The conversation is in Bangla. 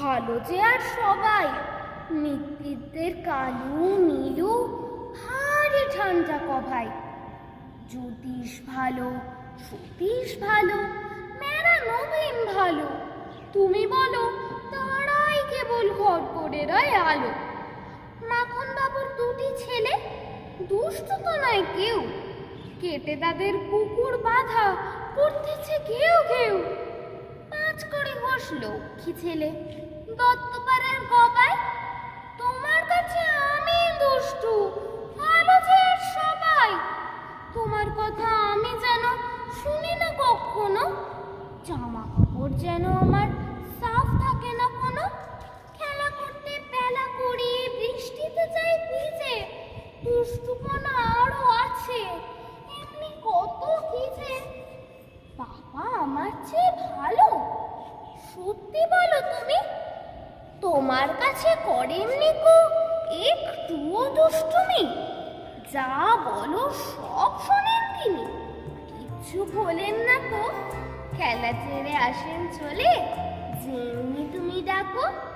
ভালো যে আর সবাই। নেতৃত্বের কালু, নীলু হারে ঠান্ডা কভাই। জ্যোতিষ ভালো, সতীশ ভালো, মেরা নবীন ভালো। তুমি বলো, তারাই কেবল ঘর করে আলো। মাখন বাবুর দুটি ছেলে, দুষ্ট তো নয় কেউ। কেটে তাদের কুকুর বাঁধা ঘেউ ঘেউ। পাঁচ ঘষ লক্ষ্মী ছেলে? দত্তপাড়ার গবাই তোমার কাছে আমি দুষ্টু, ভালো সবাই। তোমার কথা আমি যেন শুনি না কখনো। জামা কাপড় যেন আমার সাফ থাকে না কোনো। খেলা করতে বেলা করি বৃষ্টিতে যাই ভিজে। দুষ্টুপনা সত্যি বলো তুমি? তোমার কাছে করেননি কো একটুও দুষ্টুমি। যা বলো সব শোনেন তিনি। কিচ্ছু বলেন না তো। খেলা ছেড়ে আসেন চলে। যেমনি তুমি ডাকো।